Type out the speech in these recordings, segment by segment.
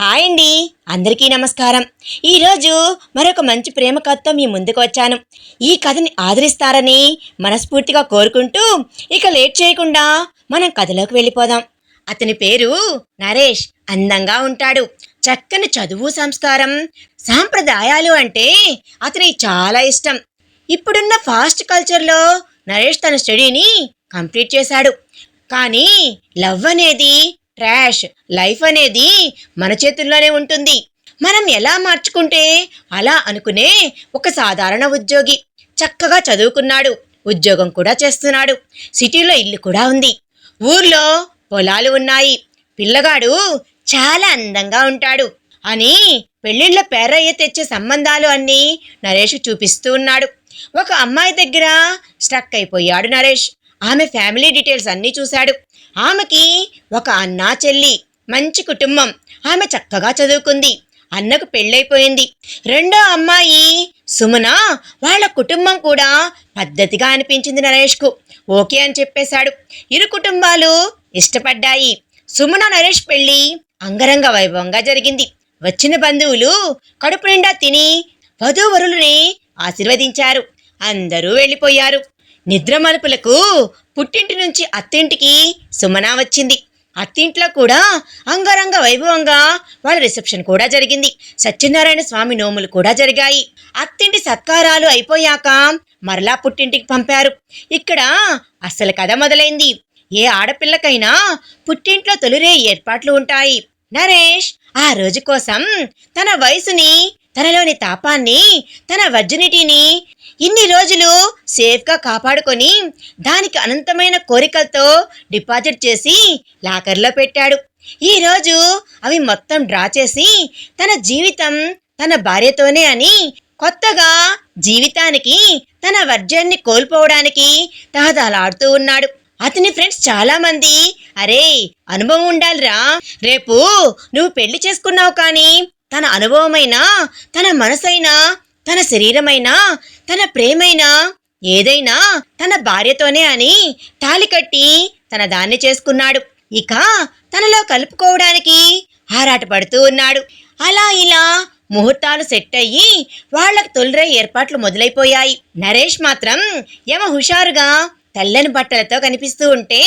Hi అండి. అందరికీ నమస్కారం. ఈరోజు మరొక మంచి ప్రేమ కథతో మీ ముందుకు వచ్చాను. ఈ కథని ఆదరిస్తారని మనస్ఫూర్తిగా కోరుకుంటూ ఇక లేట్ చేయకుండా మనం కథలోకి వెళ్ళిపోదాం. అతని పేరు నరేష్. అందంగా ఉంటాడు. చక్కని చదువు సంస్కారం సాంప్రదాయాలు అంటే అతనికి చాలా ఇష్టం. ఇప్పుడున్న ఫాస్ట్ కల్చర్లో నరేష్ తన స్టడీని కంప్లీట్ చేశాడు. కానీ లవ్ అనేది ట్రాష్ లైఫ్ అనేది మన చేతుల్లోనే ఉంటుంది. మనం ఎలా మార్చుకుంటే అలా అనుకునే ఒక సాధారణ ఉద్యోగి. చక్కగా చదువుకున్నాడు ఉద్యోగం కూడా చేస్తున్నాడు సిటీలో ఇల్లు కూడా ఉంది ఊర్లో పొలాలు ఉన్నాయి పిల్లగాడు చాలా అందంగా ఉంటాడు అని పెళ్ళిళ్ళ పేరయ్య తెచ్చే సంబంధాలు అన్నీ నరేష్ చూపిస్తూ ఉన్నాడు. ఒక అమ్మాయి దగ్గర స్ట్రక్ అయిపోయాడు నరేష్. ఆమె ఫ్యామిలీ డీటెయిల్స్ అన్నీ చూశాడు. ఆమెకి ఒక అన్నా చెల్లి మంచి కుటుంబం. ఆమె చక్కగా చదువుకుంది. అన్నకు పెళ్ళైపోయింది. రెండో అమ్మాయి సుమన వాళ్ళ కుటుంబం కూడా పద్ధతిగా అనిపించింది నరేష్కు. ఓకే అని చెప్పేశాడు. ఇరు కుటుంబాలు ఇష్టపడ్డాయి. సుమన నరేష్ పెళ్ళి అంగరంగ వైభవంగా జరిగింది. వచ్చిన బంధువులు కడుపు నిండా తిని వధూవరులని ఆశీర్వదించారు. అందరూ వెళ్ళిపోయారు. నిద్ర మలుపులకు పుట్టింటి నుంచి అత్తింటికి సుమన వచ్చింది. అత్తింట్లో కూడా అంగరంగ వైభవంగా వాళ్ళ రిసెప్షన్ కూడా జరిగింది. సత్యనారాయణ స్వామి నోములు కూడా జరిగాయి. అత్తింటి సత్కారాలు అయిపోయాక మరలా పుట్టింటికి పంపారు. ఇక్కడ అసలు కథ మొదలైంది. ఏ ఆడపిల్లకైనా పుట్టింట్లో తొలిరే ఏర్పాట్లు ఉంటాయి. నరేష్ ఆ రోజు కోసం తన వయసుని తనలోని తాపాన్ని తన వర్జినిటీని ఇన్ని రోజులు సేఫ్గా కాపాడుకొని దానికి అనంతమైన కోరికలతో డిపాజిట్ చేసి లాకర్లో పెట్టాడు. ఈ రోజు అవి మొత్తం డ్రా చేసి తన జీవితం తన భార్యతోనే అని కొత్తగా జీవితానికి తన వర్జన్ని కోల్పోవడానికి తహదాలాడుతూ ఉన్నాడు. అతని ఫ్రెండ్స్ చాలా మంది అరే అనుభవం ఉండాలిరా రేపు నువ్వు పెళ్ళి చేసుకున్నావు కానీ తన అనుభవమైనా తన మనసైనా తన శరీరమైనా తన ప్రేమైనా ఏదైనా తన భార్యతోనే అని తాలి కట్టి తన దాన్ని చేసుకున్నాడు. ఇక తనలో కలుపుకోవడానికి ఆరాటపడుతూ ఉన్నాడు. అలా ఇలా ముహూర్తాలు సెట్ అయ్యి వాళ్ళకు తొలిరే ఏర్పాట్లు మొదలైపోయాయి. నరేష్ మాత్రం యమ హుషారుగా తెల్లని బట్టలతో కనిపిస్తూ ఉంటే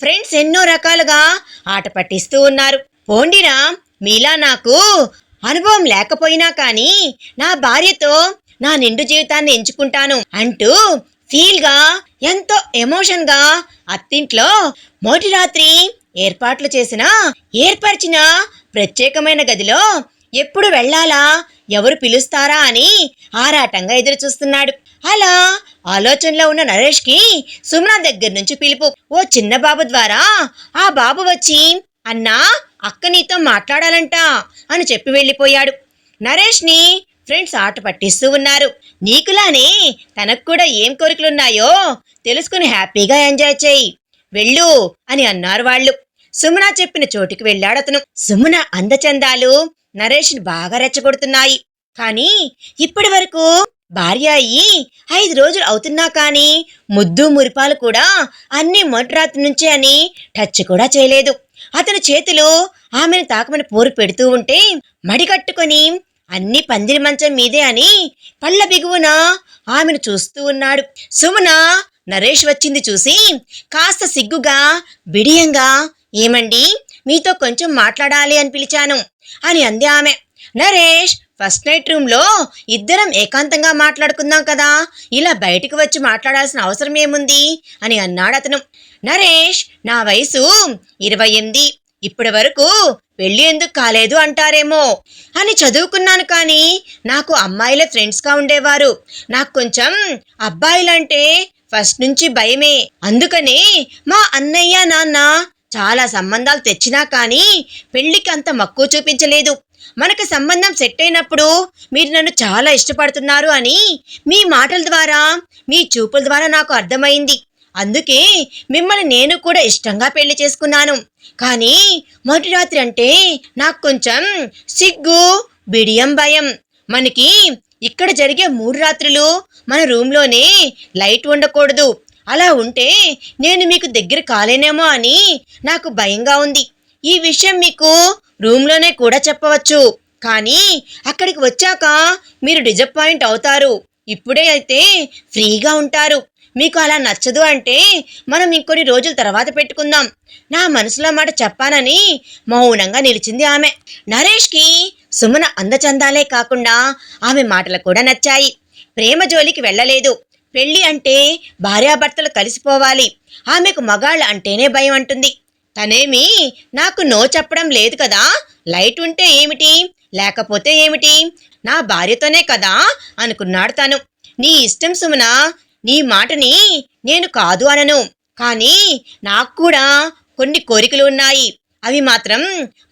ఫ్రెండ్స్ ఎన్నో రకాలుగా ఆట పట్టిస్తూ ఉన్నారు. పోండిరా మీలా నాకు అనుభవం లేకపోయినా కానీ నా భార్యతో నా నిండు జీవితాన్ని ఎంచుకుంటాను అంటూ ఫీల్గా ఎంతో ఎమోషన్గా అత్తింట్లో మొదటి రాత్రి ఏర్పాట్లు చేసిన ఏర్పరిచిన ప్రత్యేకమైన గదిలో ఎప్పుడు వెళ్ళాలా ఎవరు పిలుస్తారా అని ఆరాటంగా ఎదురు చూస్తున్నాడు అలా ఆలోచనలో ఉన్న నరేష్కి సుమన దగ్గర నుంచి పిలుపు ఓ చిన్న బాబు ద్వారా ఆ బాబు వచ్చి అన్నా అక్క నీతో మాట్లాడాలంట అని చెప్పి వెళ్ళిపోయాడు. నరేష్ని ఫ్రెండ్స్ ఆట పట్టిస్తూ ఉన్నారు. నీకులానే తనకు కూడా ఏం కోరికలున్నాయో తెలుసుకుని హ్యాపీగా ఎంజాయ్ చేయి. వెళ్ళు అని అన్నారు వాళ్ళు. సుమన చెప్పిన చోటికి వెళ్ళాడు అతను. సుమన అందచందాలు నరేష్ని బాగా రెచ్చగొడుతున్నాయి. కానీ ఇప్పటి వరకు భార్య అయ్యి ఐదు రోజులు అవుతున్నా కానీ ముద్దు మురిపాలు కూడా అన్ని మొదటి రాత్రి నుంచే అని టచ్ కూడా చేయలేదు. అతని చేతులు ఆమెను తాకమని పోరు పెడుతూ ఉంటే మడికట్టుకొని అన్ని పందిరి మంచం మీదే అని పళ్ళ బిగువున ఆమెను చూస్తూ ఉన్నాడు. సుమన నరేష్ వచ్చింది చూసి కాస్త సిగ్గుగా బిడియంగా ఏమండి? మీతో కొంచెం మాట్లాడాలి అని పిలిచాను అని అంది ఆమె. నరేష్ ఫస్ట్ నైట్ రూమ్లో ఇద్దరం ఏకాంతంగా మాట్లాడుకుందాం కదా. ఇలా బయటికి వచ్చి మాట్లాడాల్సిన అవసరం ఏముంది? అని అన్నాడు అతను. నరేష్ నా వయసు ఇరవై ఎనిమిది. ఇప్పటి వరకు పెళ్ళి ఎందుకు కాలేదు అంటారేమో. అని చదువుకున్నాను కానీ నాకు అమ్మాయిల ఫ్రెండ్స్గా ఉండేవారు. నాకు కొంచెం అబ్బాయిలంటే ఫస్ట్ నుంచి భయమే. అందుకనే మా అన్నయ్య నాన్న చాలా సంబంధాలు తెచ్చినా కానీ పెళ్ళికి అంత మక్కువ చూపించలేదు. మనకు సంబంధం సెట్ అయినప్పుడు మీరు నన్ను చాలా ఇష్టపడుతున్నారు అని మీ మాటల ద్వారా మీ చూపుల ద్వారా నాకు అర్థమైంది. అందుకే మిమ్మల్ని నేను కూడా ఇష్టంగా పెళ్ళి చేసుకున్నాను. కానీ మొదటి రాత్రి అంటే నాకు కొంచెం సిగ్గు బిడియం భయం. మనకి ఇక్కడ జరిగే మూడు రాత్రులు మన రూమ్లోనే లైట్ ఉండకూడదు. అలా ఉంటే నేను మీకు దగ్గర కాలేనేమో అని నాకు భయంగా ఉంది. ఈ విషయం మీకు రూమ్లోనే కూడా చెప్పవచ్చు. కానీ అక్కడికి వచ్చాక మీరు డిజపాయింట్ అవుతారు. ఇప్పుడే అయితే ఫ్రీగా ఉంటారు. మీకు అలా నచ్చదు అంటే మనం ఇంకొన్ని రోజుల తర్వాత పెట్టుకుందాం. నా మనసులో మాట చెప్పానని మౌనంగా నిలిచింది ఆమె. నరేష్కి సుమన అందచందాలే కాకుండా ఆమె మాటలు కూడా నచ్చాయి. ప్రేమ జోలికి వెళ్ళలేదు. పెళ్ళి అంటే భార్యాభర్తలు కలిసిపోవాలి. ఆమెకు మగాళ్ళ అంటేనే భయం అంటుంది. తనేమి నాకు నో చెప్పడం లేదు కదా? లైట్ ఉంటే ఏమిటి? లేకపోతే ఏమిటి? నా భార్యతోనే కదా అనుకున్నాడు తను. నీ ఇష్టం సుమన నీ మాటని నేను కాదు అనను. కానీ నాకు కూడా కొన్ని కోరికలు ఉన్నాయి. అవి మాత్రం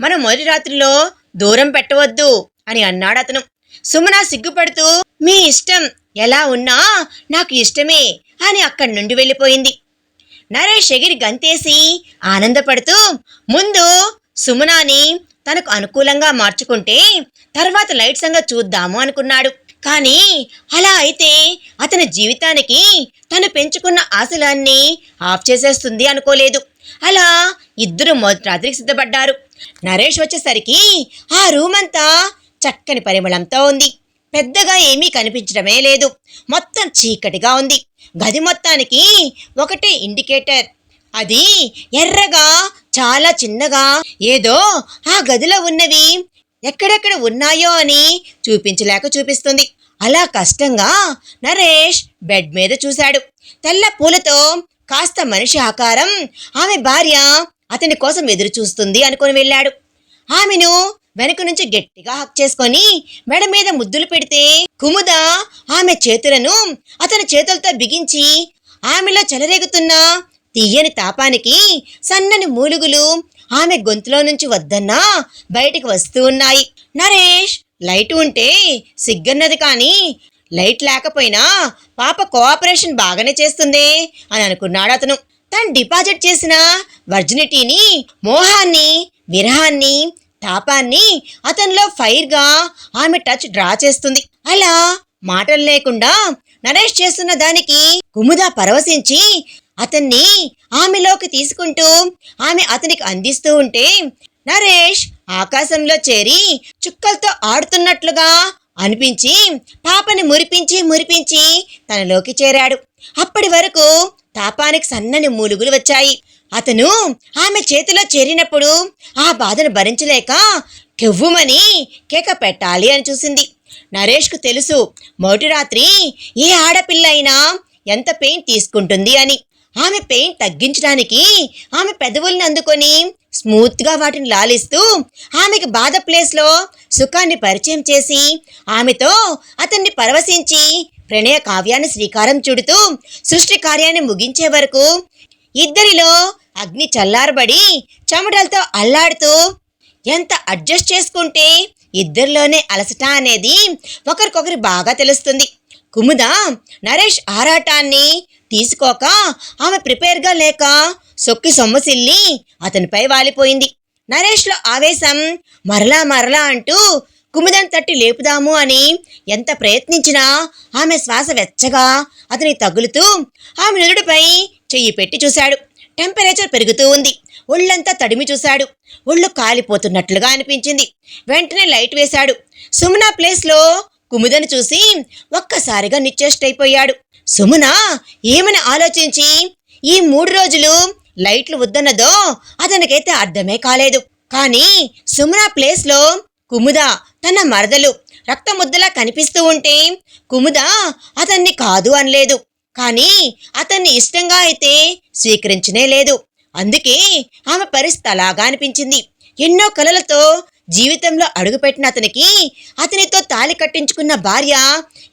మన మొదటి రాత్రిలో దూరం పెట్టవద్దు అని అన్నాడు అతను. సుమన సిగ్గుపడుతూ మీ ఇష్టం ఎలా ఉన్నా నాకు ఇష్టమే అని అక్కడి నుండి వెళ్ళిపోయింది. నరేష్ ఎగిరి గంతేసి ఆనందపడుతూ ముందు సుమనాని తనకు అనుకూలంగా మార్చుకుంటే తర్వాత లైట్ సంగతి చూద్దాము అనుకున్నాడు. కానీ అలా అయితే అతని జీవితానికి తను పెంచుకున్న ఆశలన్నీ ఆఫ్ చేసేస్తుంది అనుకోలేదు. అలా ఇద్దరు మొదటి రాత్రికి సిద్ధపడ్డారు. నరేష్ వచ్చేసరికి ఆ రూమ్ అంతా చక్కని పరిమళంతో ఉంది. పెద్దగా ఏమీ కనిపించడమే లేదు. మొత్తం చీకటిగా ఉంది. గది మొత్తానికి ఒకటే ఇండికేటర్. అది ఎర్రగా చాలా చిన్నగా ఏదో ఆ గదిలో ఉన్నవి ఎక్కడెక్కడ ఉన్నాయో అని చూపించలేక చూపిస్తుంది. అలా కష్టంగా నరేష్ బెడ్ మీద చూశాడు. తెల్ల పూలతో కాస్త మనిషి ఆకారం ఆమె భార్య అతని కోసం ఎదురు చూస్తుంది అనుకొని వెళ్ళాడు. ఆమెను వెనక నుంచి గట్టిగా హక్ చేసుకొని మెడ మీద ముద్దులు పెడితే కుముద ఆమె చేతులను అతని చేతులతో బిగించి ఆమెలో చెలరేగుతున్న తీయని తాపానికి సన్నని మూలుగులు ఆమె గొంతులో నుంచి వద్దన్నా బయటికి వస్తూ ఉన్నాయి. నరేష్ లైట్ ఉంటే సిగ్గన్నది కానీ లైట్ లేకపోయినా పాప కోఆపరేషన్ బాగానే చేస్తుంది అని అనుకున్నాడు అతను. తను డిపాజిట్ చేసిన వర్జినిటీని మోహాన్ని విరహాన్ని తాపాన్ని అతనిలో ఫైర్గా ఆమె టచ్ డ్రా చేస్తుంది. అలా మాటలు లేకుండా నరేష్ చేస్తున్న దానికి కుముద పరవశించి అతన్ని ఆమెలోకి తీసుకుంటూ ఆమె అతనికి అందిస్తూ ఉంటే నరేష్ ఆకాశంలో చేరి చుక్కలతో ఆడుతున్నట్లుగా అనిపించి పాపని మురిపించి మురిపించి తనలోకి చేరాడు. అప్పటి వరకు తాపానికి సన్నని మూలుగులు వచ్చాయి. అతను ఆమె చేతిలో చేరినప్పుడు ఆ బాధను భరించలేక కెవ్వుమని కేక పెట్టాలి అని చూసింది. నరేష్కు తెలుసు మొదటి రాత్రి ఏ ఆడపిల్ల అయినా ఎంత పెయిన్ తీసుకుంటుంది అని. ఆమె పెయిన్ తగ్గించడానికి ఆమె పెదవుల్ని అందుకొని స్మూత్గా వాటిని లాలిస్తూ ఆమెకి బాధ ప్లేస్లో సుఖాన్ని పరిచయం చేసి ఆమెతో అతన్ని పరవశించి ప్రణయ కావ్యాన్ని శ్రీకారం చుడుతూ సృష్టి కార్యాన్ని ముగించే వరకు ఇద్దరిలో అగ్ని చల్లారబడి చెమటలతో అల్లాడుతూ ఎంత అడ్జస్ట్ చేసుకుంటే ఇద్దరిలోనే అలసట అనేది ఒకరికొకరు బాగా తెలుస్తుంది. కుముద నరేష్ ఆరాటాన్ని తీసుకోక ఆమె ప్రిపేర్గా లేక సొక్కి సొమ్మసిల్లి అతనిపై వాలిపోయింది. నరేష్లో ఆవేశం మరలా మరలా అంటూ కుమిదం తట్టి లేపుదాము అని ఎంత ప్రయత్నించినా ఆమె శ్వాస వెచ్చగా అతని తగులుతూ ఆమె నుదుడిపై చెయ్యి పెట్టి చూశాడు. టెంపరేచర్ పెరుగుతూ ఉంది. ఒళ్ళంతా తడిమి చూశాడు. ఒళ్ళు కాలిపోతున్నట్లుగా అనిపించింది. వెంటనే లైట్ వేశాడు. సుమునా ప్లేస్లో కుముదను చూసి ఒక్కసారిగా నిశ్చేష్టైపోయాడు సుమన ఏమని ఆలోచించి? ఈ మూడు రోజులు లైట్లు వద్దన్నదో అతనికైతే అర్థమే కాలేదు. కానీ సుమ్రా ప్లేస్లో కుముద తన మరదలు రక్తముద్దలా కనిపిస్తూ ఉంటే కుముద అతన్ని కాదు అనలేదు. కానీ అతన్ని ఇష్టంగా అయితే స్వీకరించనే లేదు. అందుకే ఆమె పరిస్థితి అలాగా అనిపించింది. ఎన్నో కలలతో జీవితంలో అడుగుపెట్టిన అతనికి అతనితో తాలి కట్టించుకున్న భార్య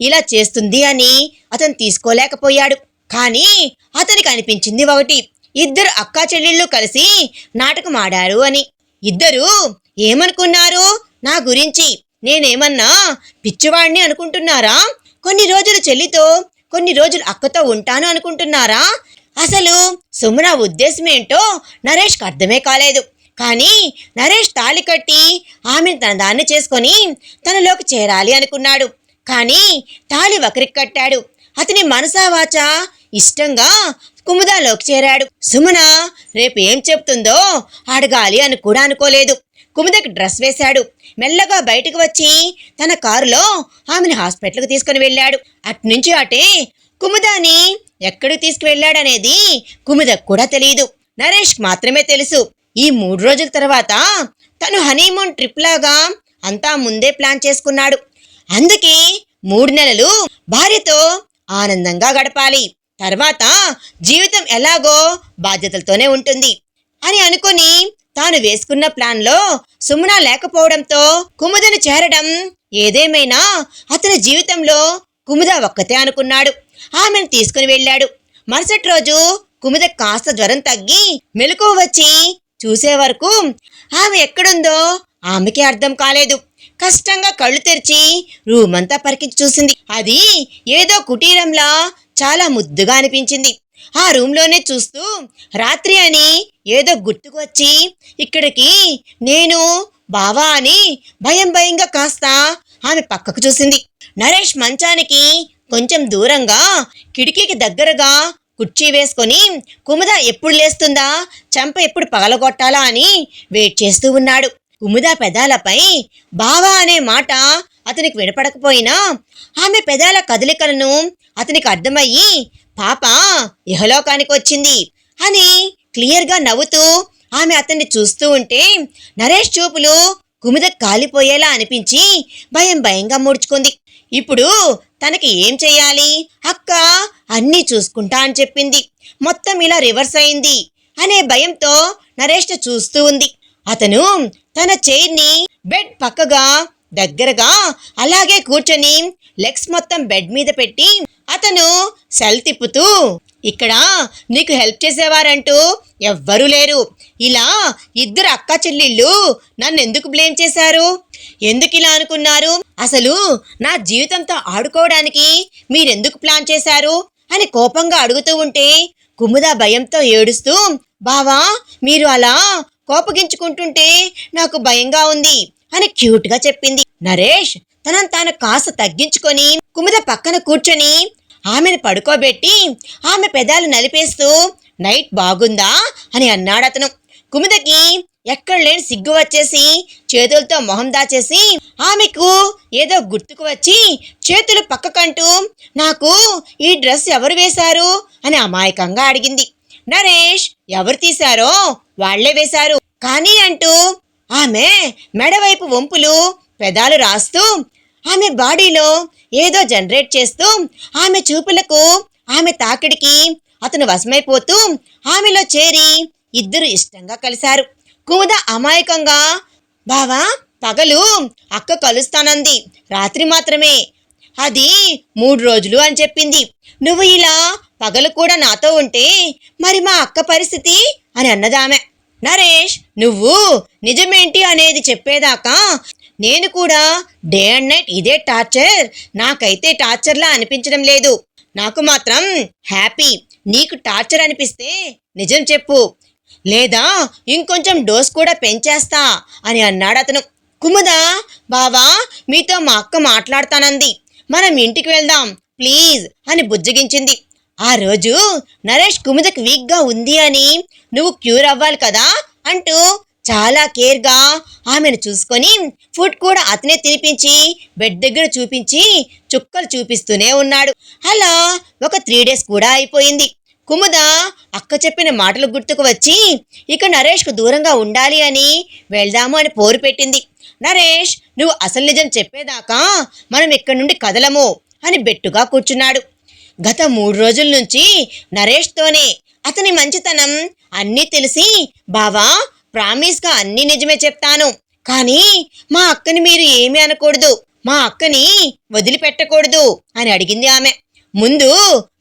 ఇలా చేస్తుంది అని అతను తీసుకోలేకపోయాడు. కానీ అతనికి అనిపించింది ఒకటి ఇద్దరు అక్కా చెల్లెళ్ళు కలిసి నాటకం ఆడారు అని. ఇద్దరు ఏమనుకున్నారు? నా గురించి నేనేమన్నా పిచ్చివాడిని అనుకుంటున్నారా? కొన్ని రోజులు చెల్లితో కొన్ని రోజులు అక్కతో ఉంటాను అనుకుంటున్నారా? అసలు సుమన ఉద్దేశం ఏంటో నరేష్కి అర్థమే కాలేదు. కానీ నరేష్ తాళి కట్టి ఆమెను తన దాన్ని చేసుకొని తనలోకి చేరాలి అనుకున్నాడు. కానీ తాళి ఒకరికి కట్టాడు. అతని మనసావాచ ఇష్టంగా కుముదాలోకి చేరాడు. సుమన రేపు ఏం చెప్తుందో అడగాలి అని కూడా అనుకోలేదు. కుముదకి డ్రెస్ వేశాడు. మెల్లగా బయటకు వచ్చి తన కారులో ఆమెను హాస్పిటల్కి తీసుకుని వెళ్ళాడు. అట్నుంచి అటే కుముదాని ఎక్కడికి తీసుకువెళ్ళాడనేది కుముదకు కూడా తెలియదు నరేష్ మాత్రమే తెలుసు. ఈ మూడు రోజుల తర్వాత తను హనీమూన్ ట్రిప్ లాగా అంతా ముందే ప్లాన్ చేసుకున్నాడు. అందుకే మూడు నెలలు భార్యతో ఆనందంగా గడపాలి. తర్వాత జీవితం ఎలాగో బాధ్యతలతోనే ఉంటుంది అని అనుకుని తాను వేసుకున్న ప్లాన్లో సుమన లేకపోవడంతో కుముదను చేరడం ఏదేమైనా అతని జీవితంలో కుముద ఒక్కతే అనుకున్నాడు. ఆమెను తీసుకుని వెళ్ళాడు. మరుసటి రోజు కుముద కాస్త జ్వరం తగ్గి మెలకువ వచ్చి చూసే వరకు ఆమె ఎక్కడుందో ఆమెకి అర్థం కాలేదు. కష్టంగా కళ్ళు తెరిచి రూమంతా పరికించి చూసింది. అది ఏదో కుటీరంలా చాలా ముద్దుగా అనిపించింది. ఆ రూమ్లోనే చూస్తూ రాత్రి అని ఏదో గుర్తుకు వచ్చి ఇక్కడికి నేను బావా అని భయం భయంగా కాస్త ఆమె పక్కకు చూసింది. నరేష్ మంచానికి కొంచెం దూరంగా కిటికీకి దగ్గరగా కుర్చీ వేసుకొని కుముద ఎప్పుడు లేస్తుందా? చంప ఎప్పుడు పగలగొట్టాలా? అని వెయిట్ చేస్తూ ఉన్నాడు. కుముద పెదాలపై బావా అనే మాట అతనికి వినపడకపోయినా ఆమె పెదాల కదలికలను అతనికి అర్థమయ్యి పాప ఇహలోకానికి వచ్చింది అని క్లియర్గా నవ్వుతూ ఆమె అతన్ని చూస్తూ ఉంటే నరేష్ చూపులు కుమిద కాలిపోయేలా అనిపించి భయం భయంగా ముడుచుకుంది. ఇప్పుడు తనకి ఏం చెయ్యాలి? అక్క అన్నీ చూసుకుంటా అని చెప్పింది. మొత్తం ఇలా రివర్స్ అయింది అనే భయంతో నరేష్ చూస్తూ ఉంది. అతను తన చైర్ని బెడ్ పక్కగా దగ్గరగా అలాగే కూర్చొని లెగ్స్ మొత్తం బెడ్ మీద పెట్టి అతను సెల్ తిప్పుతూ ఇక్కడ నీకు హెల్ప్ చేసేవారంటూ ఎవ్వరూ లేరు. ఇలా ఇద్దరు అక్క చెల్లిళ్ళు నన్ను ఎందుకు బ్లేమ్ చేశారు? ఎందుకు ఇలా అనుకున్నారు? అసలు నా జీవితంతో ఆడుకోవడానికి మీరెందుకు ప్లాన్ చేశారు? అని కోపంగా అడుగుతూ ఉంటే కుముద భయంతో ఏడుస్తూ బావా మీరు అలా కోపగించుకుంటుంటే నాకు భయంగా ఉంది. అని క్యూట్గా చెప్పింది. నరేష్ తనను తాను కాస్త తగ్గించుకొని కుముద పక్కన కూర్చొని ఆమెను పడుకోబెట్టి ఆమె పెదాలు నలిపేస్తూ నైట్ బాగుందా? అని అన్నాడు అతను. కుముదకి ఎక్కడ లేని సిగ్గు వచ్చేసి చేతులతో మొహం దాచేసి ఆమెకు ఏదో గుర్తుకు వచ్చి చేతులు పక్కకంటూ నాకు ఈ డ్రెస్ ఎవరు వేశారు? అని అమాయకంగా అడిగింది. నరేష్ ఎవరు తీశారో వాళ్ళే వేశారు. కానీ అంటూ ఆమె మెడవైపు వంపులు పెదాలు రాస్తూ ఆమె బాడీలో ఏదో జనరేట్ చేస్తూ ఆమె చూపులకు ఆమె తాకిడికి అతను వశమైపోతూ ఆమెలో చేరి ఇద్దరు ఇష్టంగా కలిశారు. కుముద అమాయకంగా బావా పగలు అక్క కలుస్తానంది రాత్రి మాత్రమే. అది మూడు రోజులు అని చెప్పింది. నువ్వు ఇలా పగలు కూడా నాతో ఉంటే మరి మా అక్క పరిస్థితి? అని అన్నదామె నరేష్ నువ్వు నిజమేంటి అనేది చెప్పేదాకా నేను కూడా డే అండ్ నైట్ ఇదే టార్చర్. నాకైతే టార్చర్లా అనిపించడం లేదు. నాకు మాత్రం హ్యాపీ. నీకు టార్చర్ అనిపిస్తే నిజం చెప్పు. లేదా ఇంకొంచెం డోస్ కూడా పెంచేస్తా అని అన్నాడు అతను. కుముద బావా మీతో మా అక్క మాట్లాడతానంది. మనం ఇంటికి వెళ్దాం ప్లీజ్ అని బుజ్జగించింది. ఆ రోజు నరేష్ కుముదకు వీక్గా ఉంది అని నువ్వు క్యూర్ అవ్వాలి కదా అంటూ చాలా కేర్గా ఆమెను చూసుకొని ఫుడ్ కూడా అతనే తినిపించి బెడ్ దగ్గర చూపించి చుక్కలు చూపిస్తూనే ఉన్నాడు. అలా ఒక త్రీ డేస్ కూడా అయిపోయింది. కుముద అక్క చెప్పిన మాటలు గుర్తుకు వచ్చి ఇక నరేష్కు దూరంగా ఉండాలి అని వెళ్దాము అని పోరు పెట్టింది. నరేష్ నువ్వు అసలు నిజం చెప్పేదాకా మనం ఇక్కడి నుండి కదలము అని బెట్టుగా కూర్చున్నాడు. గత మూడు రోజుల నుంచి నరేష్తోనే అతని మంచితనం అన్నీ తెలిసి బావా ప్రామిస్గా అన్నీ నిజమే చెప్తాను. కానీ మా అక్కని మీరు ఏమీ అనకూడదు. మా అక్కని వదిలిపెట్టకూడదు అని అడిగింది ఆమె. ముందు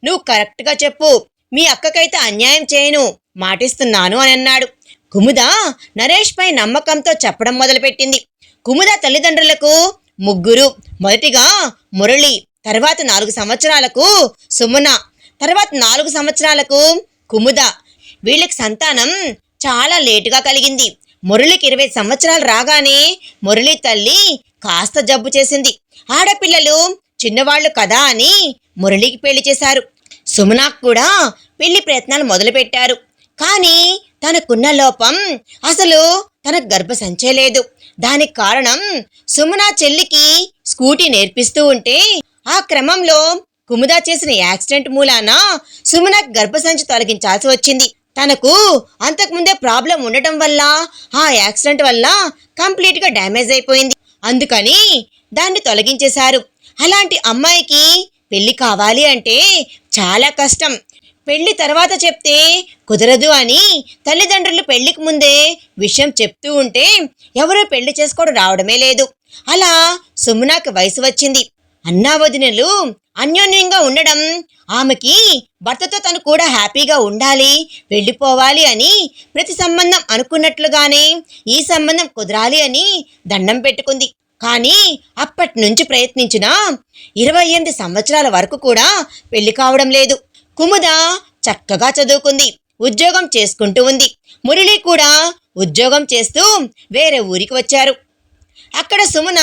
నువ్వు కరెక్ట్గా చెప్పు. మీ అక్కకైతే అన్యాయం చేయను. మాటిస్తున్నాను అని అన్నాడు. కుముద నరేష్ పై నమ్మకంతో చెప్పడం మొదలుపెట్టింది. కుముద తల్లిదండ్రులకు ముగ్గురు మొదటిగా మురళి తర్వాత నాలుగు సంవత్సరాలకు సుమున తర్వాత నాలుగు సంవత్సరాలకు కుముద. వీళ్ళకి సంతానం చాలా లేటుగా కలిగింది. మురళికి ఇరవై సంవత్సరాలు రాగానే మురళి తల్లి కాస్త జబ్బు చేసింది. ఆడపిల్లలు చిన్నవాళ్ళు కదా అని మురళికి పెళ్ళి చేశారు. సుమునాకు కూడా పెళ్ళి ప్రయత్నాలు మొదలుపెట్టారు. కానీ తనకున్న లోపం అసలు తనకు గర్భసంచే లేదు. దానికి కారణం సుమన చెల్లికి స్కూటీ నేర్పిస్తూ ఉంటే ఆ క్రమంలో కుముద చేసిన యాక్సిడెంట్ మూలాన సుమన గర్భసంచి తొలగించాల్సి వచ్చింది. తనకు అంతకుముందే ప్రాబ్లం ఉండటం వల్ల ఆ యాక్సిడెంట్ వల్ల కంప్లీట్గా డ్యామేజ్ అయిపోయింది. అందుకని దాన్ని తొలగించేశారు. అలాంటి అమ్మాయికి పెళ్ళి కావాలి అంటే చాలా కష్టం. పెళ్ళి తర్వాత చెప్తే కుదరదు అని తల్లిదండ్రులు పెళ్ళికి ముందే విషయం చెప్తూ ఉంటే ఎవరూ పెళ్ళి చేసుకోవడం రావడమే లేదు. అలా సుమునాకి వయసు వచ్చింది. అన్నా వదినలు అన్యోన్యంగా ఉండడం. ఆమెకి భర్తతో తను కూడా హ్యాపీగా ఉండాలి వెళ్ళిపోవాలి అని ప్రతి సంబంధం అనుకున్నట్లుగానే ఈ సంబంధం కుదరాలి అని దండం పెట్టుకుంది. కానీ అప్పటి నుంచి ప్రయత్నించిన ఇరవై ఎనిమిది సంవత్సరాల వరకు కూడా పెళ్ళి కావడం లేదు. కుముద చక్కగా చదువుకుంది ఉద్యోగం చేసుకుంటూ ఉంది. మురళి కూడా ఉద్యోగం చేస్తూ వేరే ఊరికి వచ్చారు. అక్కడ సుమన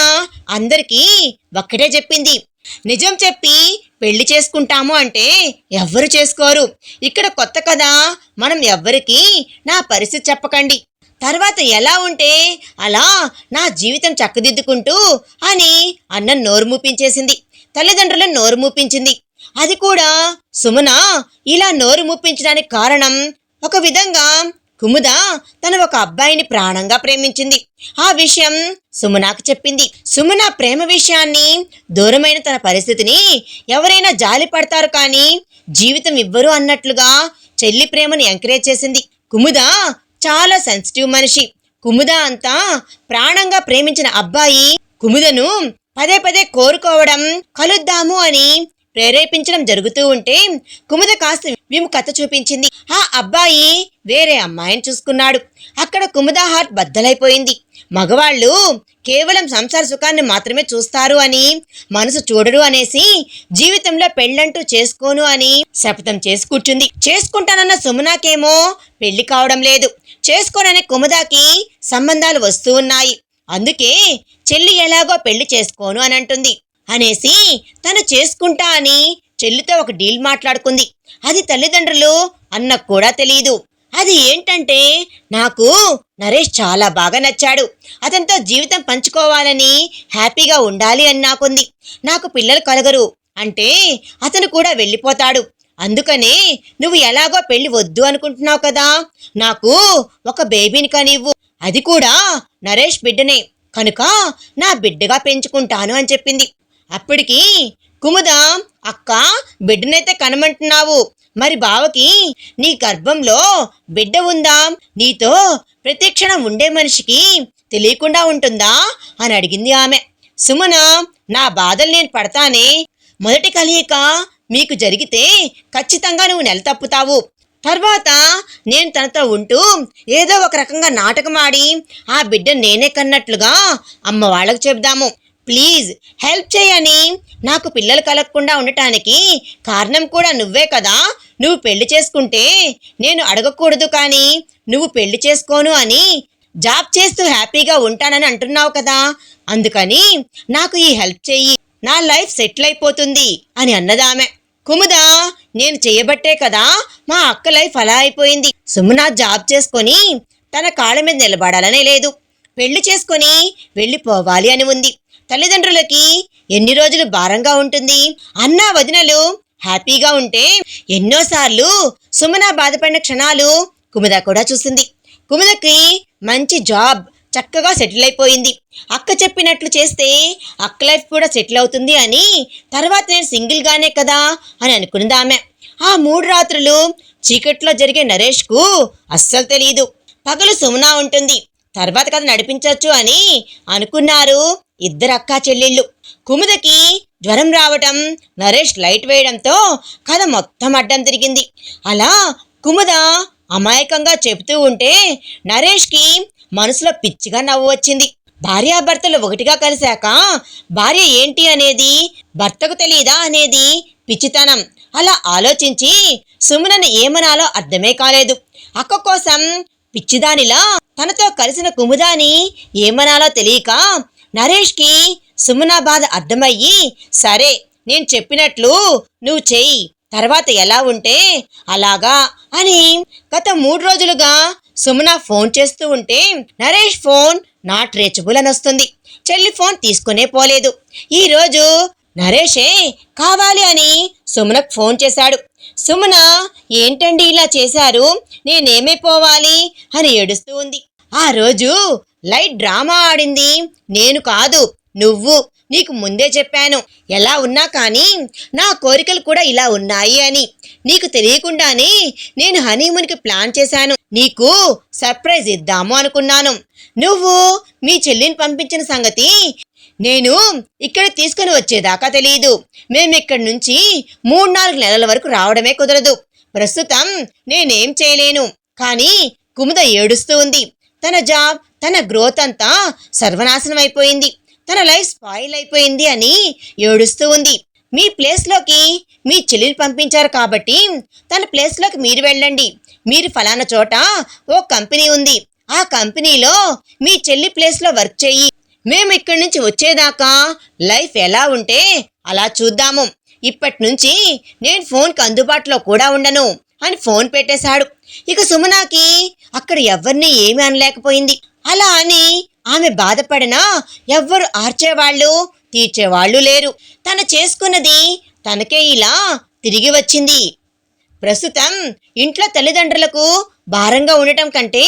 అందరికీ ఒక్కటే చెప్పింది. నిజం చెప్పి పెళ్ళి చేసుకుంటాము అంటే ఎవ్వరు చేసుకోరు. ఇక్కడ కొత్త కదా మనం ఎవ్వరికి నా పరిస్థితి చెప్పకండి. తర్వాత ఎలా ఉంటే అలా నా జీవితం చక్కదిద్దుకుంటూ అని అన్న నోరు మూపించేసింది. తల్లిదండ్రులను నోరు మూపించింది. అది కూడా సుమన ఇలా నోరు మూపించడానికి కారణం ఒక విధంగా కుముద తన ఒక అబ్బాయిని ప్రాణంగా ప్రేమించింది. ఆ విషయం సుమనాకు చెప్పింది. సుమన ప్రేమ విషయాన్ని దూరమైన తన పరిస్థితిని ఎవరైనా జాలి పడతారు కానీ జీవితం ఇవ్వరు అన్నట్లుగా చెల్లి ప్రేమను ఎంకరేజ్ చేసింది. కుముద చాలా సెన్సిటివ్ మనిషి. కుముద అంతా ప్రాణంగా ప్రేమించిన అబ్బాయి కుముదను పదే పదే కోరుకోవడం కలుద్దాము అని ప్రేరేపించడం జరుగుతూ ఉంటే కుముద కాస్త విముఖత చూపించింది. ఆ అబ్బాయి వేరే అమ్మాయిని చూసుకున్నాడు. అక్కడ కుముద హార్ట్ బద్దలైపోయింది. మగవాళ్ళు కేవలం సంసార సుఖాన్ని మాత్రమే చూస్తారు అని మనసు చూడరు అనేసి జీవితంలో పెళ్ళంటూ చేసుకోను అని శపథం చేసి కూర్చుంది. చేసుకుంటానన్న సుమనాకేమో పెళ్ళి కావడం లేదు. చేసుకోననే కుముదాకి సంబంధాలు వస్తూ ఉన్నాయి. అందుకే చెల్లి ఎలాగో పెళ్ళి చేసుకోను అని అంటుంది. అనేసి తను చేసుకుంటా అని చెల్లితో ఒక డీల్ మాట్లాడుకుంది. అది తల్లిదండ్రులు అన్నకు కూడా తెలియదు అది ఏంటంటే నాకు నరేష్ చాలా బాగా నచ్చాడు. అతనితో జీవితం పంచుకోవాలని హ్యాపీగా ఉండాలి అని నాకుంది. నాకు పిల్లలు కలగరు. అంటే అతను కూడా వెళ్ళిపోతాడు. అందుకనే నువ్వు ఎలాగో పెళ్ళి వద్దు అనుకుంటున్నావు కదా. నాకు ఒక బేబీని కనివ్వు. అది కూడా నరేష్ బిడ్డనే. కనుక నా బిడ్డగా పెంచుకుంటాను అని చెప్పింది. అప్పటికి కుముద అక్క బిడ్డనైతే కనమంటున్నావు. మరి బావకి నీ గర్భంలో బిడ్డ ఉందా? నీతో ప్రతిక్షణం ఉండే మనిషికి తెలియకుండా ఉంటుందా? అని అడిగింది ఆమె. సుమన నా బాధలు నేను పడతానే. మొదటి కలియక మీకు జరిగితే ఖచ్చితంగా నువ్వు నెల తప్పుతావు. తర్వాత నేను తనతో ఉంటూ ఏదో ఒక రకంగా నాటకం ఆడి ఆ బిడ్డ నేనే కన్నట్లుగా అమ్మ వాళ్ళకు చెబుదాము. ప్లీజ్ హెల్ప్ చేయని. నాకు పిల్లలు కలగకుండా ఉండటానికి కారణం కూడా నువ్వే కదా. నువ్వు పెళ్ళి చేసుకుంటే నేను అడగకూడదు కానీ నువ్వు పెళ్ళి చేసుకోను అని జాబ్ చేస్తూ హ్యాపీగా ఉంటానని అంటున్నావు కదా. అందుకని నాకు ఈ హెల్ప్ చెయ్యి. నా లైఫ్ సెటిల్ అయిపోతుంది అని అన్నదామె. కుముదా నేను చేయబట్టే కదా మా అక్క లైఫ్ అలా అయిపోయింది. సుమన జాబ్ చేసుకొని తన కాళ్ళ మీద నిలబడాలనే లేదు. పెళ్ళి చేసుకొని వెళ్ళిపోవాలి అని ఉంది. తల్లిదండ్రులకి ఎన్ని రోజులు భారంగా ఉంటుంది? అన్న వదినలు హ్యాపీగా ఉంటే ఎన్నోసార్లు సుమన బాధపడిన క్షణాలు కుముద కూడా చూసింది. కుముదకి మంచి జాబ్ చక్కగా సెటిల్ అయిపోయింది. అక్క చెప్పినట్లు చేస్తే అక్క లైఫ్ కూడా సెటిల్ అవుతుంది అని తర్వాత నేను సింగిల్గానే కదా అని అనుకున్నది ఆమె. ఆ మూడు రాత్రులు చీకట్లో జరిగే నరేష్కు అస్సలు తెలియదు పగలు సుమన ఉంటుంది. తర్వాత కథ నడిపించవచ్చు అని అనుకున్నారు ఇద్దరు అక్కా చెల్లెళ్ళు. కుముదకి జ్వరం రావటం నరేష్ లైట్ వేయడంతో కథ మొత్తం అడ్డం తిరిగింది. అలా కుముద అమాయకంగా చెబుతూ ఉంటే నరేష్కి మనసులో పిచ్చిగా నవ్వు వచ్చింది. భార్యాభర్తలు ఒకటిగా కలిశాక భార్య ఏంటి అనేది భర్తకు తెలియదా అనేది పిచ్చితనం. అలా ఆలోచించి సుమనను ఏమనాలో అర్థమే కాలేదు. అక్క కోసం పిచ్చిదానిలా తనతో కలిసిన కుముదాని ఏమనాలో తెలియక నరేష్కి సుమన బాధ అర్థమయ్యి సరే నేను చెప్పినట్లు నువ్వు చెయ్యి తర్వాత ఎలా ఉంటే అలాగా అని గత మూడు రోజులుగా సుమన ఫోన్ చేస్తూ ఉంటే నరేష్ ఫోన్ నాట్ రీచబుల్ అని వస్తుంది. చెల్లి ఫోన్ తీసుకునే పోలేదు. ఈరోజు నరేషే కావాలి అని సుమనకు ఫోన్ చేశాడు. సుమన ఏంటండి ఇలా చేశారు? నేనేమైపోవాలి? అని ఏడుస్తూ ఉంది. ఆ రోజు లైట్ డ్రామా ఆడింది. నేను కాదు నువ్వు. నీకు ముందే చెప్పాను. ఎలా ఉన్నా కానీ నా కోరికలు కూడా ఇలా ఉన్నాయి అని. నీకు తెలియకుండానే నేను హనీమూన్కి ప్లాన్ చేశాను. నీకు సర్ప్రైజ్ ఇద్దాము అనుకున్నాను. నువ్వు మీ చెల్లిని పంపించిన సంగతి నేను ఇక్కడ తీసుకుని వచ్చేదాకా తెలియదు మేము ఇక్కడి నుంచి మూడు నాలుగు నెలల వరకు రావడమే కుదరదు. ప్రస్తుతం నేనేం చేయలేను. కానీ కుముద ఏడుస్తూ ఉంది. తన జాబ్ తన గ్రోత్ అంతా సర్వనాశనం అయిపోయింది. తన లైఫ్ స్పాయిల్ అయిపోయింది అని ఏడుస్తూ ఉంది. మీ ప్లేస్లోకి మీ చెల్లిని పంపించారు కాబట్టి తన ప్లేస్లోకి మీరు వెళ్ళండి. మీరు ఫలానా చోట ఓ కంపెనీ ఉంది. ఆ కంపెనీలో మీ చెల్లి ప్లేస్లో వర్క్ చెయ్యి మేము ఇక్కడి నుంచి వచ్చేదాకా లైఫ్ ఎలా ఉంటే అలా చూద్దాము. ఇప్పటి నుంచి నేను ఫోన్కి అందుబాటులో కూడా ఉండను అని ఫోన్ పెట్టేశాడు. ఇక సుమనాకి అక్కడ ఎవరిని ఏమీ అనలేకపోయింది. అలా అని ఆమె బాధపడినా ఎవ్వరు ఆర్చేవాళ్ళు తీర్చేవాళ్ళు లేరు. తను చేసుకున్నది తనకే ఇలా తిరిగి వచ్చింది. ప్రస్తుతం ఇంట్లో తల్లిదండ్రులకు భారంగా ఉండటం కంటే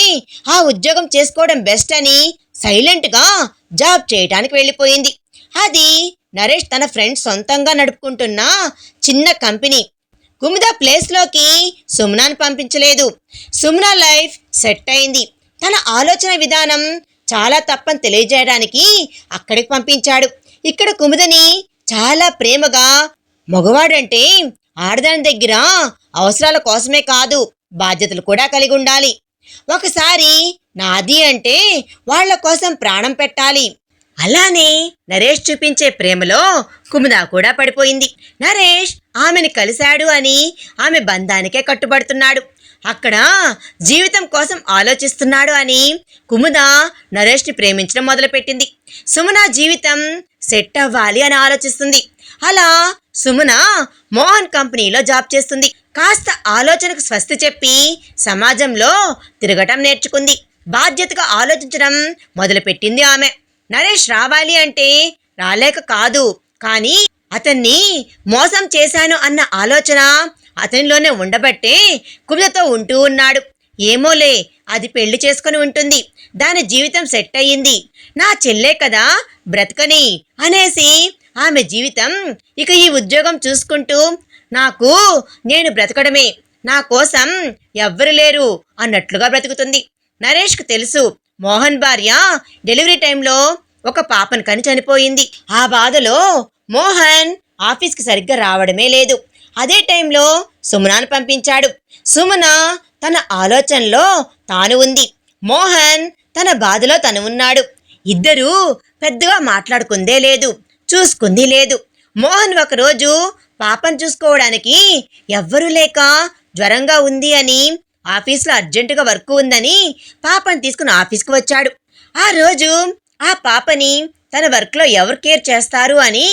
ఆ ఉద్యోగం చేసుకోవడం బెస్ట్ అని సైలెంట్గా జాబ్ చేయడానికి వెళ్ళిపోయింది. అది నరేష్ తన ఫ్రెండ్స్ సొంతంగా నడుపుకుంటున్న చిన్న కంపెనీ. కుముద ప్లేస్లోకి సుమ్నాను పంపించలేదు. సుమ్నా లైఫ్ సెట్ అయింది. తన ఆలోచన విధానం చాలా తప్పని తెలియజేయడానికి అక్కడికి పంపించాడు. ఇక్కడ కుముదని చాలా ప్రేమగా మగవాడంటే ఆడదాని దగ్గర అవసరాల కోసమే కాదు బాధ్యతలు కూడా కలిగి ఉండాలి. ఒకసారి నాది అంటే వాళ్ళ కోసం ప్రాణం పెట్టాలి. అలానే నరేష్ చూపించే ప్రేమలో కుముద కూడా పడిపోయింది. నరేష్ ఆమెను కలిశాడు అని ఆమె బంధానికే కట్టుబడుతున్నాడు. అక్కడ జీవితం కోసం ఆలోచిస్తున్నాడు అని కుముద నరేష్ని ప్రేమించడం మొదలుపెట్టింది. సుమన జీవితం సెట్ అవ్వాలి అని ఆలోచిస్తుంది. అలా సుమన మోహన్ కంపెనీలో జాబ్ చేస్తుంది. కాస్త ఆలోచనకు స్వస్తి చెప్పి సమాజంలో తిరగటం నేర్చుకుంది. బాధ్యతగా ఆలోచించడం మొదలుపెట్టింది ఆమె. నరేష్ రావాలి అంటే రాలేక కాదు. కానీ అతన్ని మోసం చేశాను అన్న ఆలోచన అతనిలోనే ఉండబట్టే కుమిలతో ఉంటూ ఉన్నాడు. ఏమోలే అది పెళ్ళి చేసుకుని ఉంటుంది. దాని జీవితం సెట్ అయ్యింది. నా చెల్లే కదా బ్రతకని అనేసి ఆమె జీవితం ఇక ఈ ఉద్యోగం చూసుకుంటూ నాకు నేను బ్రతకడమే. నా కోసం ఎవ్వరు లేరు అన్నట్లుగా బ్రతుకుతుంది. నరేష్కు తెలుసు మోహన్ భార్య డెలివరీ టైంలో ఒక పాపను కని చనిపోయింది. ఆ బాధలో మోహన్ ఆఫీస్కి సరిగ్గా రావడమే లేదు. అదే టైంలో సుమనాను పంపించాడు. సుమన తన ఆలోచనలో తాను ఉంది. మోహన్ తన బాధలో తను ఉన్నాడు. ఇద్దరూ పెద్దగా మాట్లాడుకుందే లేదు. చూసుకుంది లేదు. మోహన్ ఒకరోజు పాపను చూసుకోవడానికి ఎవ్వరూ లేక జ్వరంగా ఉంది అని ఆఫీస్లో అర్జెంటుగా వర్క్ ఉందని పాపను తీసుకుని ఆఫీస్కి వచ్చాడు. ఆ రోజు ఆ పాపని తన వర్క్లో ఎవరు కేర్ చేస్తారు అని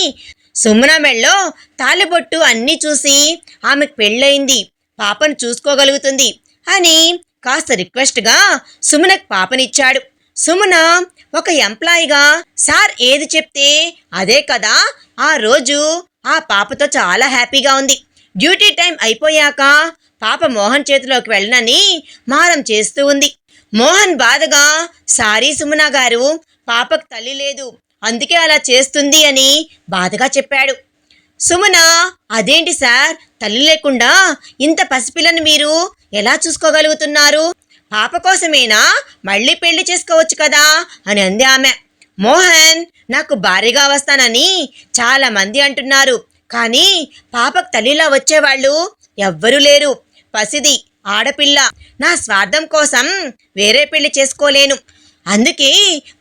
సుమన మెళ్ళో తాలిబొట్టు అన్నీ చూసి ఆమెకు పెళ్ళయింది పాపను చూసుకోగలుగుతుంది అని కాస్త రిక్వెస్ట్గా సుమనకు పాపనిచ్చాడు. సుమన ఒక ఎంప్లాయీగా సార్ ఏది చెప్తే అదే కదా ఆ రోజు ఆ పాపతో చాలా హ్యాపీగా ఉంది. డ్యూటీ టైం అయిపోయాక పాప మోహన్ చేతిలోకి వెళ్ళనని మారం చేస్తూ ఉంది. మోహన్ బాధగా సారీ సుమన గారు పాపకు తల్లి లేదు అందుకే అలా చేస్తుంది అని బాధగా చెప్పాడు. సుమన అదేంటి సార్? తల్లి లేకుండా ఇంత పసిపిల్లని మీరు ఎలా చూసుకోగలుగుతున్నారు? పాప కోసమేనా మళ్ళీ పెళ్ళి చేసుకోవచ్చు కదా? అని అంది ఆమె. మోహన్ నాకు భారీగా వస్తానని చాలా మంది అంటున్నారు. కానీ పాపకు తల్లిలా వచ్చేవాళ్ళు ఎవ్వరూ లేరు. పసిది ఆడపిల్ల నా స్వార్థం కోసం వేరే పెళ్ళి చేసుకోలేను. అందుకే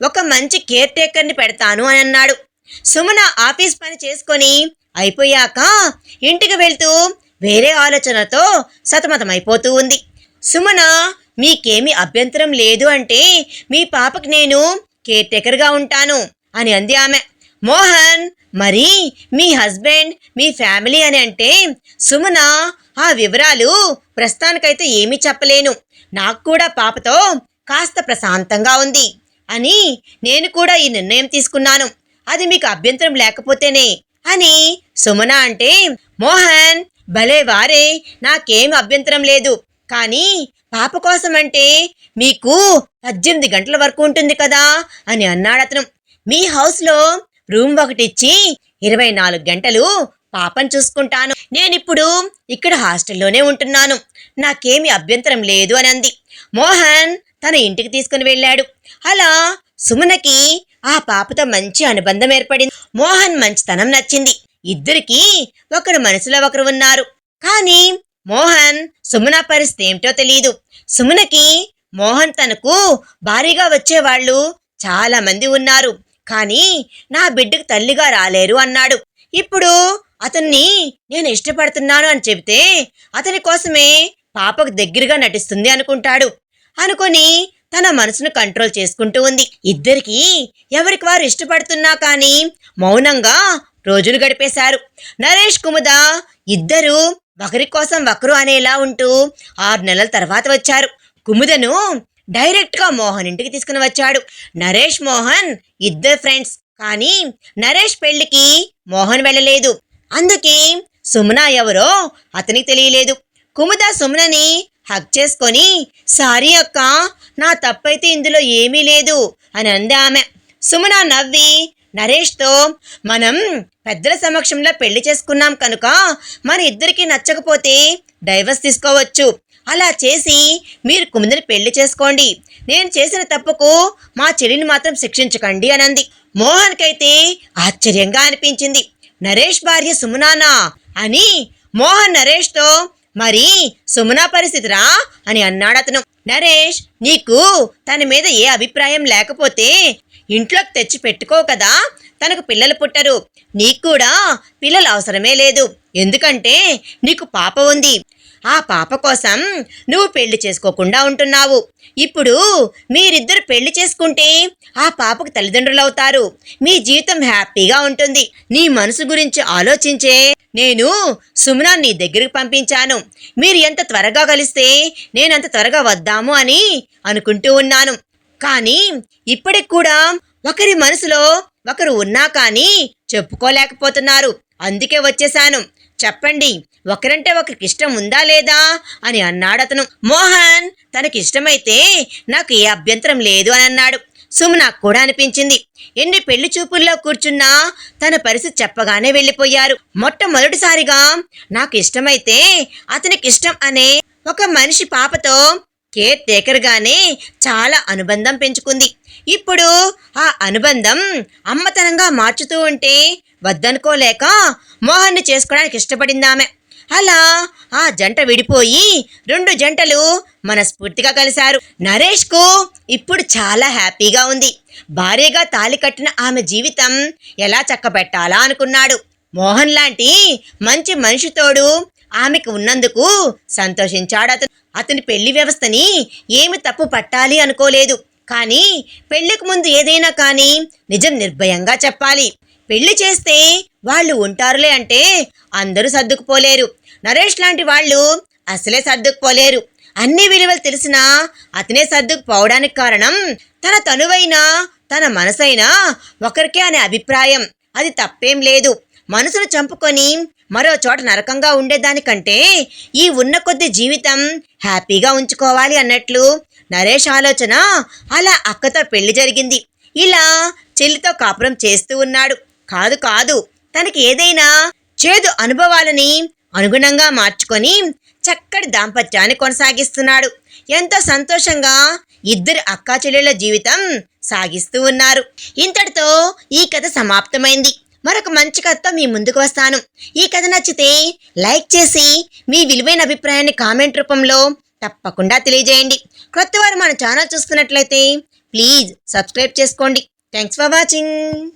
ఒక మంచి కేర్ టేకర్ని పెడతాను అని అన్నాడు. సుమన ఆఫీస్ పని చేసుకొని అయిపోయాక ఇంటికి వెళ్తూ వేరే ఆలోచనతో సతమతమైపోతూ ఉంది. సుమన మీకేమీ అభ్యంతరం లేదు అంటే మీ పాపకి నేను కేర్ టేకర్గా ఉంటాను. అని అంది ఆమె. మోహన్ మరి మీ హస్బెండ్ మీ ఫ్యామిలీ అని అంటే సుమన ఆ వివరాలు ప్రస్తుతానికైతే ఏమీ చెప్పలేను. నాకు కూడా పాపతో కాస్త ప్రశాంతంగా ఉంది అని నేను కూడా ఈ నిర్ణయం తీసుకున్నాను. అది మీకు అభ్యంతరం లేకపోతేనే అని సుమన అంటే మోహన్ భలే వారే నాకేం అభ్యంతరం లేదు. కానీ పాప కోసం అంటే మీకు పద్దెనిమిది గంటల వరకు ఉంటుంది కదా అని అన్నాడు అతను. మీ హౌస్లో రూమ్ ఒకటి ఇచ్చి ఇరవై నాలుగు గంటలు పాపను చూసుకుంటాను. నేనిప్పుడు ఇక్కడ హాస్టల్లోనే ఉంటున్నాను. నాకేమి అభ్యంతరం లేదు అని అంది. మోహన్ తన ఇంటికి తీసుకుని వెళ్ళాడు. అలా సుమనకి ఆ పాపతో మంచి అనుబంధం ఏర్పడింది. మోహన్ మంచితనం నచ్చింది. ఇద్దరికి ఒకరు మనసులో ఒకరు ఉన్నారు. కానీ మోహన్ సుమన పరిస్థితి ఏమిటో తెలియదు సుమనకి మోహన్ తనకు భారీగా వచ్చేవాళ్ళు చాలా మంది ఉన్నారు. కానీ నా బిడ్డకు తల్లిగా రాలేరు అన్నాడు. ఇప్పుడు అతన్ని నేను ఇష్టపడుతున్నాను అని చెబితే అతని కోసమే పాపకు దగ్గరగా నటిస్తుంది అనుకుంటాడు. అనుకొని తన మనసును కంట్రోల్ చేసుకుంటూ ఉంది. ఇద్దరికి ఎవరికి వారు ఇష్టపడుతున్నా కానీ మౌనంగా రోజులు గడిపేశారు. నరేష్ కుముద ఇద్దరు ఒకరి కోసం ఒకరు అనేలా ఉంటూ ఆరు నెలల తర్వాత వచ్చారు. కుముదను డైరెక్ట్గా మోహన్ ఇంటికి తీసుకుని వచ్చాడు. నరేష్ మోహన్ ఇద్దరు ఫ్రెండ్స్ కానీ నరేష్ పెళ్ళికి మోహన్ వెళ్ళలేదు. అందుకే సుమన ఎవరో అతనికి తెలియలేదు. కుముద సుమనని హక్ చేసుకొని సారీ అక్క నా తప్పైతే ఇందులో ఏమీ లేదు అని అంది ఆమె. సుమన నవ్వి నరేష్తో మనం పెద్దల సమక్షంలో పెళ్ళి చేసుకున్నాం కనుక మన ఇద్దరికి నచ్చకపోతే డైవర్స్ తీసుకోవచ్చు. అలా చేసి మీరు కుముదని పెళ్ళి చేసుకోండి. నేను చేసిన తప్పుకు మా చెల్లిని మాత్రం శిక్షించకండి అనంది. మోహన్కైతే ఆశ్చర్యంగా అనిపించింది. నరేష్ భార్య సుమనానా? అని మోహన్ నరేష్తో మరి సుమనా పరిస్థితిరా? అని అన్నాడు అతను. నరేష్ నీకు తన మీద ఏ అభిప్రాయం లేకపోతే ఇంట్లోకి తెచ్చి పెట్టుకో కదా. తనకు పిల్లలు పుట్టరు. నీకు కూడా పిల్లలు అవసరమే లేదు. ఎందుకంటే నీకు పాప ఉంది. ఆ పాప కోసం నువ్వు పెళ్ళి చేసుకోకుండా ఉంటున్నావు. ఇప్పుడు మీరిద్దరు పెళ్ళి చేసుకుంటే ఆ పాపకు తల్లిదండ్రులు అవుతారు. మీ జీవితం హ్యాపీగా ఉంటుంది. నీ మనసు గురించి ఆలోచించే నేను సుమనా నీ దగ్గరికి పంపించాను. మీరు ఎంత త్వరగా కలిస్తే నేనంత త్వరగా వద్దాము అని అనుకుంటూ ఉన్నాను. కానీ ఇప్పటికి కూడా ఒకరి మనసులో ఒకరు ఉన్నా కానీ చెప్పుకోలేకపోతున్నారు. అందుకే వచ్చేశాను. చెప్పండి ఒకరంటే ఒకరికి ఇష్టం ఉందా లేదా అని అన్నాడు అతను. మోహన్ తనకి ఇష్టమైతే నాకు ఏ అభ్యంతరం లేదు అని అన్నాడు. సుమనకు కూడా అనిపించింది. ఎన్ని పెళ్ళి చూపుల్లో కూర్చున్నా తన పరిస్థితి చెప్పగానే వెళ్ళిపోయారు. మొట్టమొదటిసారిగా నాకు ఇష్టమైతే అతనికి ఇష్టం అనే ఒక మనిషి పాపతో కేర్ టేకర్గానే చాలా అనుబంధం పెంచుకుంది. ఇప్పుడు ఆ అనుబంధం అమ్మతనంగా మార్చుతూ ఉంటే వద్దనుకోలేక మోహన్ని చేసుకోవడానికి ఇష్టపడిందామె అలా ఆ జంట విడిపోయి రెండు జంటలు మనస్ఫూర్తిగా కలిశారు. నరేష్కు ఇప్పుడు చాలా హ్యాపీగా ఉంది. భార్యగా తాలి కట్టిన ఆమె జీవితం ఎలా చక్కబెట్టాలా అనుకున్నాడు. మోహన్ లాంటి మంచి మనిషి తోడు ఆమెకు ఉన్నందుకు సంతోషించాడు అతను. అతని పెళ్ళి వ్యవస్థని ఏమి తప్పు పట్టాలి అనుకోలేదు. కానీ పెళ్ళికి ముందు ఏదైనా కానీ నిజం నిర్భయంగా చెప్పాలి. పెళ్ళి చేస్తే వాళ్ళు ఉంటారులే అంటే అందరూ సర్దుకుపోలేరు. నరేష్ లాంటి వాళ్ళు అసలే సర్దుకుపోలేరు. అన్ని విలువలు తెలిసినా అతనే సర్దుకుపోవడానికి కారణం తన తనువైన తన మనసైనా ఒకరికే అనే అభిప్రాయం. అది తప్పేం లేదు. మనసును చంపుకొని మరో చోట నరకంగా ఉండేదానికంటే ఈ ఉన్న కొద్ది జీవితం హ్యాపీగా ఉంచుకోవాలి అన్నట్లు నరేష్ ఆలోచన అలా అక్కతో పెళ్ళి జరిగింది. ఇలా చెల్లితో కాపురం చేస్తూ ఉన్నాడు. కాదు కాదు. తనకి ఏదైనా చేదు అనుభవాలని అనుగుణంగా మార్చుకొని చక్కటి దాంపత్యాన్ని కొనసాగిస్తున్నాడు. ఎంతో సంతోషంగా ఇద్దరు అక్కా చెల్లెళ్ళ జీవితం సాగిస్తూ ఉన్నారు. ఇంతటితో ఈ కథ సమాప్తమైంది. మరొక మంచి కథతో మీ ముందుకు వస్తాను. ఈ కథ నచ్చితే లైక్ చేసి మీ విలువైన అభిప్రాయాన్ని కామెంట్ రూపంలో తప్పకుండా తెలియజేయండి. క్రొత్త వారు మన ఛానల్ చూస్తున్నట్లయితే ప్లీజ్ సబ్స్క్రైబ్ చేసుకోండి. Thanks for watching.